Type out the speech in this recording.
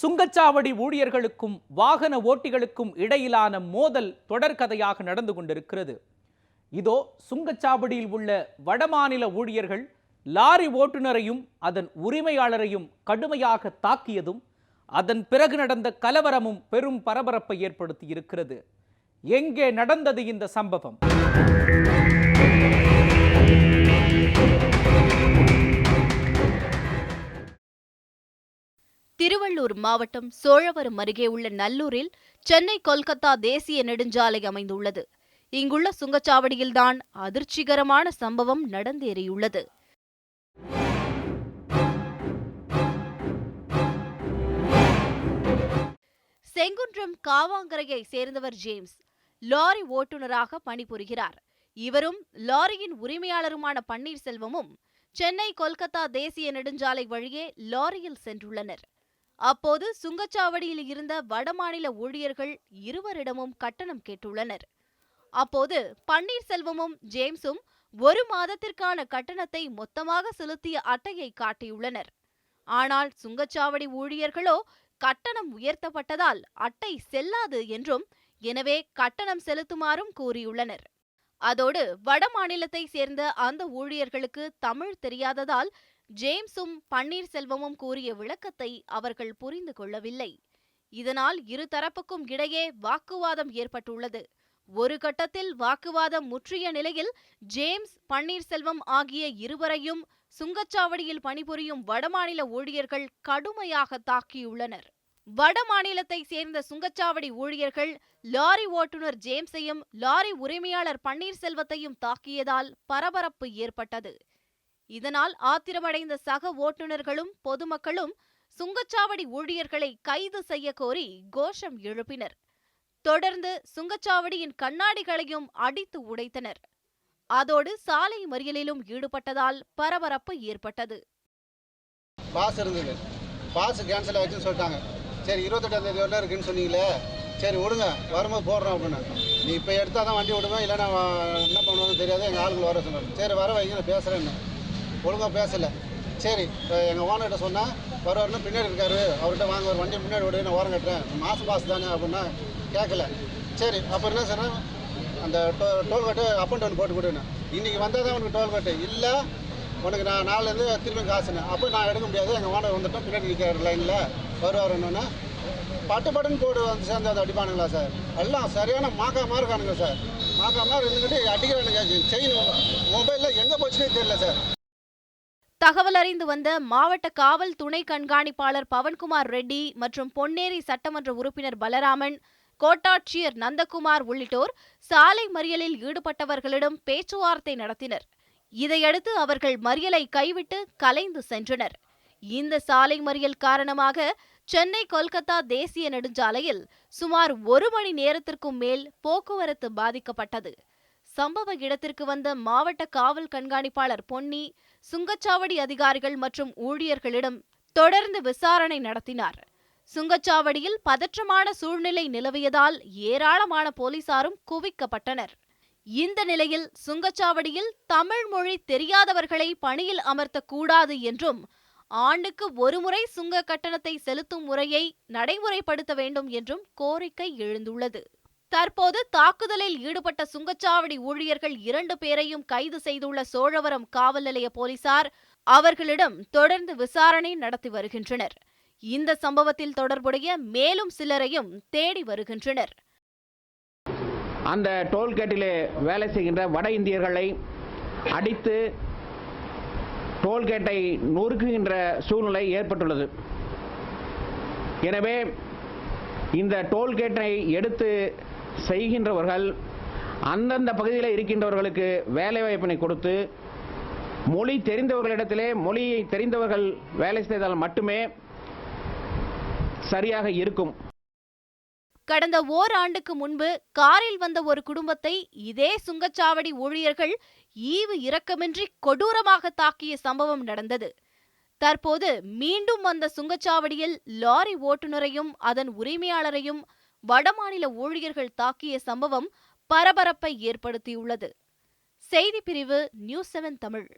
சுங்கச்சாவடி ஊழியர்களுக்கும் வாகன ஓட்டிகளுக்கும் இடையிலான மோதல் தொடர்கதையாக நடந்து கொண்டிருக்கிறது. இதோ சுங்கச்சாவடியில் உள்ள வடமாநில ஊழியர்கள் லாரி ஓட்டுநரையும் அதன் உரிமையாளரையும் கடுமையாக தாக்கியதும் அதன் பிறகு நடந்த கலவரமும் பெரும் பரபரப்பை ஏற்படுத்தி இருக்கிறது எங்கே நடந்தது இந்த சம்பவம்? திருவள்ளூர் மாவட்டம் சோழவரம் அருகே உள்ள நல்லூரில் சென்னை கொல்கத்தா தேசிய நெடுஞ்சாலை அமைந்துள்ளது. இங்குள்ள சுங்கச்சாவடியில்தான் அதிர்ச்சிகரமான சம்பவம் நடந்தேறியுள்ளது. செங்குன்றம் காவாங்கரையை சேர்ந்தவர் ஜேம்ஸ் லாரி ஓட்டுநராக பணிபுரிகிறார். இவரும் லாரியின் உரிமையாளருமான பன்னீர்செல்வமும் சென்னை கொல்கத்தா தேசிய நெடுஞ்சாலை வழியே லாரியில் சென்றுள்ளனர். அப்போது சுங்கச்சாவடியில் இருந்த வடமாநில ஊழியர்கள் இருவரிடமும் கட்டணம் கேட்டுள்ளனர். அப்போது பன்னீர்செல்வமும் ஜேம்ஸும் ஒரு மாதத்திற்கான கட்டணத்தை மொத்தமாக செலுத்திய அட்டையை காட்டியுள்ளனர். ஆனால் சுங்கச்சாவடி ஊழியர்களோ கட்டணம் உயர்த்தப்பட்டதால் அட்டை செல்லாது என்றும் எனவே கட்டணம் செலுத்துமாறும் கூறியுள்ளனர். அதோடு வடமாநிலத்தை சேர்ந்த அந்த ஊழியர்களுக்கு தமிழ் தெரியாததால் ஜேம்ஸும் பன்னீர்செல்வமும் கூறிய விளக்கத்தை அவர்கள் புரிந்து கொள்ளவில்லை. இதனால் இருதரப்புக்கும் இடையே வாக்குவாதம் ஏற்பட்டுள்ளது. ஒரு கட்டத்தில் வாக்குவாதம் முற்றிய நிலையில் ஜேம்ஸ் பன்னீர்செல்வம் ஆகிய இருவரையும் சுங்கச்சாவடியில் பணிபுரியும் வடமாநில ஊழியர்கள் கடுமையாக தாக்கியுள்ளனர். வட மாநிலத்தை சேர்ந்த சுங்கச்சாவடி ஊழியர்கள் லாரி ஓட்டுநர் ஜேம்ஸையும் லாரி உரிமையாளர் பன்னீர்செல்வத்தையும் தாக்கியதால் பரபரப்பு ஏற்பட்டது. இதனால் ஆத்திரமடைந்த சக ஓட்டுநர்களும் பொதுமக்களும் சுங்கச்சாவடி ஊழியர்களை கைது செய்ய கோரி கோஷம் எழுப்பினர். தொடர்ந்து சுங்கச்சாவடியின் கண்ணாடிகளையும் அடித்து உடைத்தனர். அதோடு சாலை மறியலிலும் ஈடுபட்டதால் பரபரப்பு ஏற்பட்டது. பாஸ் இருந்தது. பாஸ் கேன்சல் ஆச்சுன்னு சொல்லிட்டாங்க. சரி இருபத்தெட்டாம் தேதி வரலாம் இருக்குன்னு சொன்னீங்களே. சரி விடுங்க. வரும்போது போடுறோம் அப்படின்னு நீ இப்போ எடுத்தால் தான் வண்டி விடுவேன் இல்லை நான் என்ன பண்ணுவேன்னு தெரியாது. எங்கள் ஆளுகள் வர சொன்னாங்க. சரி வர வைங்க நான் பேசுகிறேன்னு ஒழுங்காக பேசலை. சரி இப்போ எங்கள் ஓனர்கிட்ட சொன்னால் வருவார்னு பின்னாடி இருக்காரு. அவர்கிட்ட வாங்க ஒரு வண்டி முன்னாடி விடு நான் ஓரம் கட்டுறேன். மாதம் மாதம் தானே அப்படின்னா கேட்கல சரி அப்புறம் என்ன சொன்னால் அந்த to toll gate up and down போட்டு கொடுன்னு இன்றைக்கி வந்தால் தான் உனக்கு டோல்கேட்டு. இல்லை உனக்கு நான் நாலுலேருந்து திரும்பி காசுனேன். அப்போ நான் எடுக்க முடியாது. எங்கள் ஓனர் வந்துட்டோம் பின்னாடி நிற்கிற லைனில் வருவாருன்னு பட்டு பட்டுன்னு போட்டு வந்து சேர்ந்து அதை அடிப்பானுங்களா சார்? எல்லாம் சரியான மாக்காம இருக்கானுங்க சார். மாக்காம இருந்துக்கிட்டு அடிக்கிறானுங்க. செயின் மொபைலில் எங்கே போச்சுன்னே தெரியல சார். தகவல் அறிந்து வந்த மாவட்ட காவல் துணை கண்காணிப்பாளர் பவன்குமார் ரெட்டி மற்றும் பொன்னேரி சட்டமன்ற உறுப்பினர் பலராமன் கோட்டாட்சியர் நந்தகுமார் உள்ளிட்டோர் சாலை மறியலில் ஈடுபட்டவர்களிடம் பேச்சுவார்த்தை நடத்தினர். இதையடுத்து அவர்கள் மறியலை கைவிட்டு கலைந்து சென்றனர். இந்த சாலை மறியல் காரணமாக சென்னை கொல்கத்தா தேசிய நெடுஞ்சாலையில் சுமார் ஒரு மணி நேரத்திற்கும் மேல் போக்குவரத்து பாதிக்கப்பட்டது. சம்பவ இடத்திற்கு வந்த மாவட்ட காவல் கண்காணிப்பாளர் பொன்னி சுங்கச்சாவடி அதிகாரிகள் மற்றும் ஊழியர்களிடம் தொடர்ந்து விசாரணை நடத்தினார். சுங்கச்சாவடியில் பதற்றமான சூழ்நிலை நிலவியதால் ஏராளமான போலீசாரும் குவிக்கப்பட்டனர். இந்த நிலையில் சுங்கச்சாவடியில் தமிழ் மொழி தெரியாதவர்களை பணியில் அமர்த்தக்கூடாது என்றும் ஆண்டுக்கு ஒருமுறை சுங்க கட்டணத்தை செலுத்தும் முறையை நடைமுறைப்படுத்த வேண்டும் என்றும் கோரிக்கை எழுந்துள்ளது. தற்போது தாக்குதலில் ஈடுபட்ட சுங்கச்சாவடி ஊழியர்கள் இரண்டு பேரையும் கைது செய்துள்ள சோழவரம் காவல் நிலைய போலீசார் அவர்களிடம் தொடர்ந்து விசாரணை நடத்தி வருகின்றனர். இந்த சம்பவத்தில் தொடர்புடைய மேலும் சிலரையும் தேடி வருகின்றனர். அந்த டோல்கேட்டிலே வேலை செய்கின்ற வட இந்தியர்களை அடித்து டோல்கேட்டை நொறுக்குகின்ற சூழ்நிலை ஏற்பட்டுள்ளது. எனவே இந்த டோல்கேட்டை எடுத்து செய்கின்றவர்கள் அந்தந்த பகுதியில் இருக்கின்றவர்களுக்கு வேலை வாய்ப்பினை கொடுத்து மொழி தெரிந்தவர்களிடத்திலே மொழியை தெரிந்தவர்கள் வேலை செய்தால் மட்டுமே சரியாக இருக்கும். கடந்த ஓராண்டுக்கு முன்பு காரில் வந்த ஒரு குடும்பத்தை இதே சுங்கச்சாவடி ஊழியர்கள் ஈவு இரக்கமின்றி கொடூரமாக தாக்கிய சம்பவம் நடந்தது. தற்போது மீண்டும் அந்த சுங்கச்சாவடியில் லாரி ஓட்டுநரையும் அதன் உரிமையாளரையும் வடமாநில ஊழியர்கள் தாக்கிய சம்பவம் பரபரப்பை ஏற்படுத்தியுள்ளது. செய்திப்பிரிவு நியூஸ் செவன் தமிழ்.